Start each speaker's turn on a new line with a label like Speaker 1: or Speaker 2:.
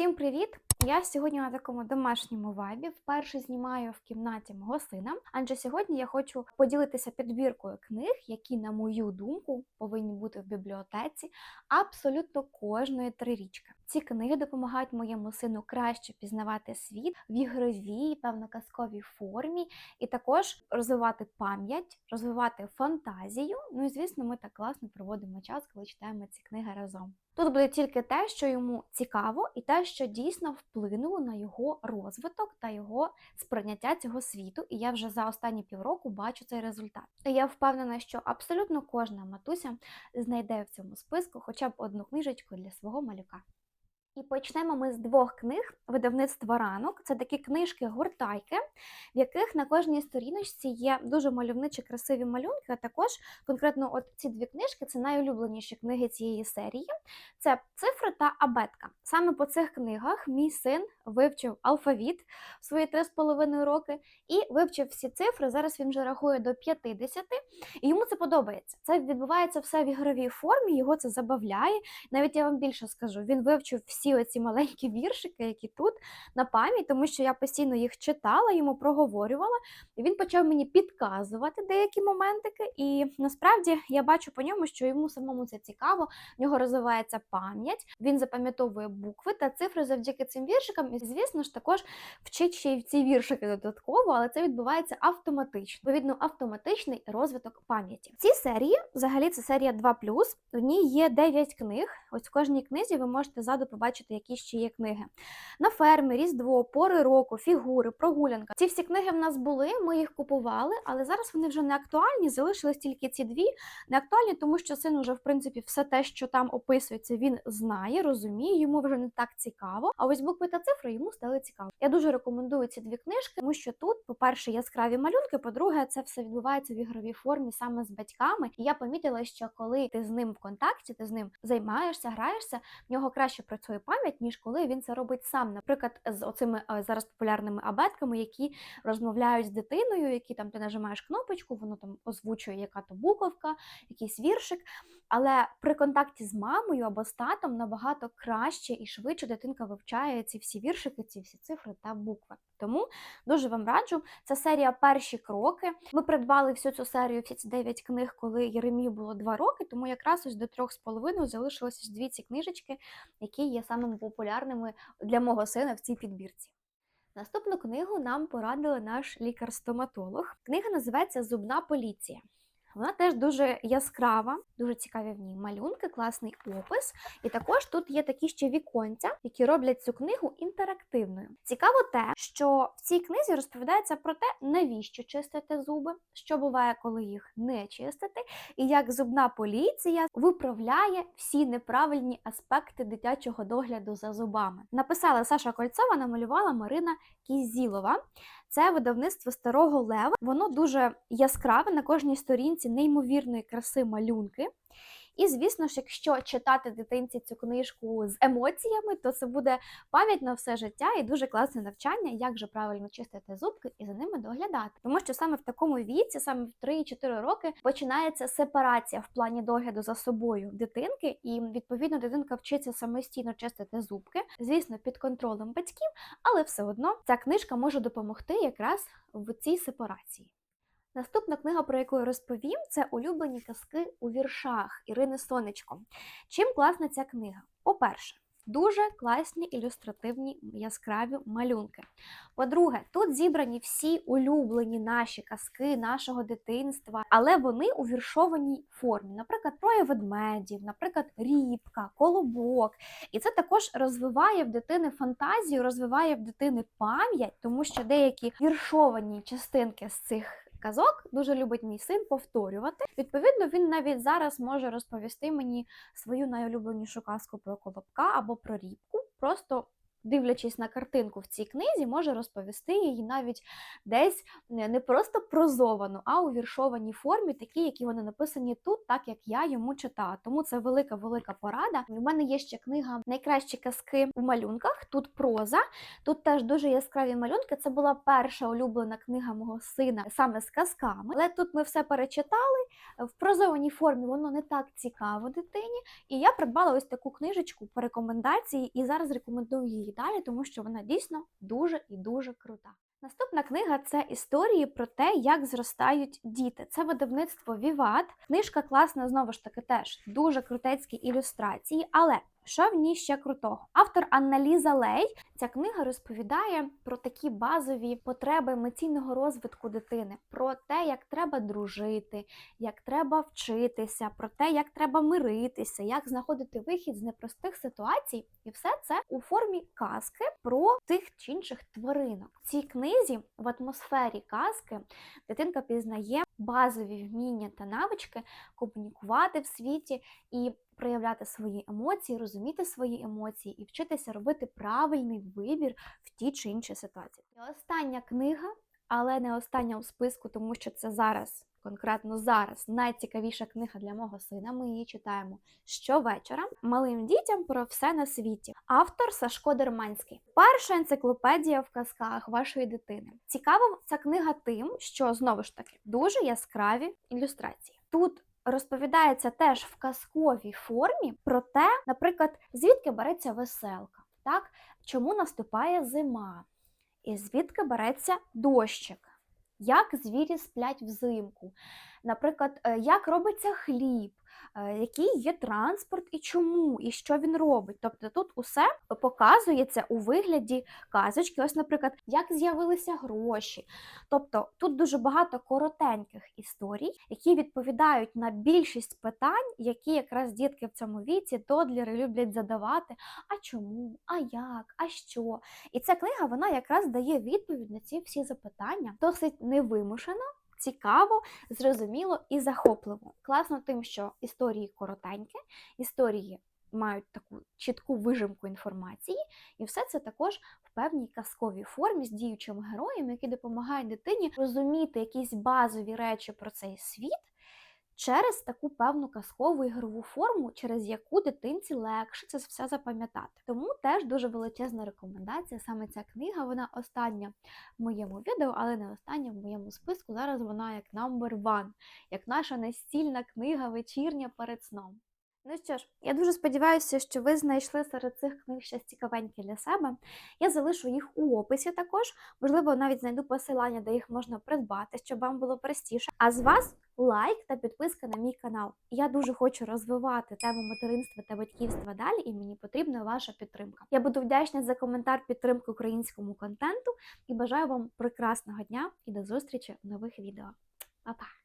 Speaker 1: Всім привіт! Я сьогодні на такому домашньому вайбі. Вперше знімаю в кімнаті мого сина. Адже сьогодні я хочу поділитися підбіркою книг, які, на мою думку, повинні бути в бібліотеці абсолютно кожної трирічки. Ці книги допомагають моєму сину краще пізнавати світ в ігровій, певно казковій формі, і також розвивати пам'ять, розвивати фантазію. Ну і звісно, ми так класно проводимо час, коли читаємо ці книги разом. Тут буде тільки те, що йому цікаво, і те, що дійсно вплинуло на його розвиток та його сприйняття цього світу. І я вже за останні півроку бачу цей результат. Я впевнена, що абсолютно кожна матуся знайде в цьому списку хоча б одну книжечку для свого малюка. І почнемо ми з двох книг видавництва ранок. Це такі книжки-гуртайки, в яких на кожній сторіночці є дуже мальовничі красиві малюнки. А також конкретно от ці дві книжки це найулюбленіші книги цієї серії. Це цифри та абетка. Саме по цих книгах мій син вивчив алфавіт в свої 3,5 роки і вивчив всі цифри. Зараз він вже рахує до 50, і йому це подобається. Це відбувається все в ігровій формі, його це забавляє. Навіть я вам більше скажу, він вивчив оці маленькі віршики, які тут на пам'ять, тому що я постійно їх читала, йому проговорювала, і він почав мені підказувати деякі моментики. І насправді я бачу по ньому, що йому самому це цікаво, в нього розвивається пам'ять, він запам'ятовує букви та цифри завдяки цим віршикам. І, звісно ж, також вчить ще й ці віршики додатково, але це відбувається автоматично. Відповідно, автоматичний розвиток пам'яті. В цій серії, взагалі, це серія 2+, в ній є 9 книг. Ось в кожній книзі ви можете ззаду побачити, які ще є книги. На фермі, Різдво, пори року, фігури, прогулянка. Ці всі книги в нас були, ми їх купували, але зараз вони вже не актуальні. Залишились тільки ці дві. Не актуальні, тому що син уже, в принципі, все те, що там описується, він знає, розуміє, йому вже не так цікаво. А ось букви та цифри йому стали цікаво. Я дуже рекомендую ці дві книжки, тому що тут, по-перше, яскраві малюнки, по-друге, це все відбувається в ігровій формі саме з батьками. І я помітила, що коли ти з ним в контакті, ти з ним займаєшся, граєшся, в нього краще працює пам'ять, ніж коли він це робить сам. Наприклад, з оцими е, зараз популярними абетками, які розмовляють з дитиною, які там ти нажимаєш кнопочку, воно там озвучує, яка то буковка, якийсь віршик. Але при контакті з мамою або з татом набагато краще і швидше дитинка вивчає ці всі віршики, ці всі цифри та букви. Тому дуже вам раджу. Це серія перші кроки. Ми придбали всю цю серію, всі ці 9 книг, коли Єремію було 2 роки, тому якраз ось до трьох з половиною залишилося дві ці книжечки, які є самими популярними для мого сина в цій підбірці. Наступну книгу нам порадили наш лікар-стоматолог. Книга називається Зубна поліція. Вона теж дуже яскрава, дуже цікаві в ній малюнки, класний опис. І також тут є такі ще віконця, які роблять цю книгу інтерактивною. Цікаво те, що в цій книзі розповідається про те, навіщо чистити зуби, що буває, коли їх не чистити, і як зубна поліція виправляє всі неправильні аспекти дитячого догляду за зубами. Написала Саша Кольцова, намалювала Марина Кізілова. Це видавництво старого лева. Воно дуже яскраве на кожній сторінці неймовірної краси малюнки. І, звісно ж, якщо читати дитинці цю книжку з емоціями, то це буде пам'ять на все життя і дуже класне навчання, як же правильно чистити зубки і за ними доглядати. Тому що саме в такому віці, саме в 3-4 роки, починається сепарація в плані догляду за собою дитинки, і відповідно дитинка вчиться самостійно чистити зубки, звісно, під контролем батьків, але все одно ця книжка може допомогти якраз в цій сепарації. Наступна книга, про яку я розповім, це улюблені казки у віршах Ірини Сонечко. Чим класна ця книга? По-перше, дуже класні ілюстративні яскраві малюнки. По-друге, тут зібрані всі улюблені наші казки нашого дитинства, але вони у віршованій формі. Наприклад, троє ведмедів, наприклад, рібка, колобок. І це також розвиває в дитини фантазію, розвиває в дитини пам'ять, тому що деякі віршовані частинки з цих казок дуже любить мій син повторювати. Відповідно, він навіть зараз може розповісти мені свою найулюбленішу казку про колобка або про рібку. Просто дивлячись на картинку в цій книзі, може розповісти її навіть десь не не просто прозовану, а у віршованій формі, такі, які вони написані тут, так як я йому читала. Тому це велика-велика порада. У мене є ще книга Найкращі казки у малюнках. Тут проза, тут теж дуже яскраві малюнки. Це була перша улюблена книга мого сина саме з казками. Але тут ми все перечитали. В прозованій формі воно не так цікаво дитині. І я придбала ось таку книжечку по рекомендації, і зараз рекомендую її її тому що вона дійсно дуже і дуже крута. Наступна книга це історії про те, як зростають діти. Це видавництво Віват. Книжка класна, знову ж таки, теж дуже крутецькі ілюстрації. Але що в ній ще крутого? Автор Анна-Ліза Лей. Ця книга розповідає про такі базові потреби емоційного розвитку дитини, про те, як треба дружити, як треба вчитися, про те, як треба миритися, як знаходити вихід з непростих ситуацій, і все це у формі казки про тих чи інших тваринок. В цій книзі в атмосфері казки дитинка пізнає базові вміння та навички комунікувати в світі і проявляти свої емоції, розуміти свої емоції і вчитися робити правильний вибір в тій чи іншій ситуації. І остання книга, але не остання у списку, тому що це зараз. Конкретно зараз найцікавіша книга для мого сина. Ми її читаємо щовечора. Малим дітям про все на світі. Автор Сашко Дерманський. Перша енциклопедія в казках вашої дитини. Цікава ця книга тим, що знову ж таки дуже яскраві ілюстрації. Тут розповідається теж в казковій формі про те, наприклад, звідки береться веселка, так? чому наступає зима, і звідки береться дощик, як звірі сплять взимку, наприклад, е, як робиться хліб, який є транспорт і чому, і що він робить. Тобто тут усе показується у вигляді казочки. Ось, наприклад, як з'явилися гроші. Тобто тут дуже багато коротеньких історій, які відповідають на більшість питань, які якраз дітки в цьому віці додліри люблять задавати. А чому? А як? А що? І ця книга вона якраз дає відповідь на ці всі запитання, досить невимушено. Цікаво, зрозуміло і захопливо. Класно тим, що історії коротенькі, історії мають таку чітку вижимку інформації, і все це також в певній казковій формі з діючими героєм, які допомагають дитині розуміти якісь базові речі про цей світ. Через таку певну казкову ігрову форму, через яку дитинці легше це все запам'ятати. Тому теж дуже величезна рекомендація. Саме ця книга, вона остання в моєму відео, але не остання в моєму списку. Зараз вона як number one, як наша настільна книга вечірня перед сном. Ну що ж, я дуже сподіваюся, що ви знайшли серед цих книг щось цікавеньке для себе. Я залишу їх у описі також, можливо, навіть знайду посилання, де їх можна придбати, щоб вам було простіше. А з вас лайк та підписка на мій канал. Я дуже хочу розвивати тему материнства та батьківства далі, і мені потрібна ваша підтримка. Я буду вдячна за коментар підтримки українському контенту і бажаю вам прекрасного дня і до зустрічі в нових відео. Па-па!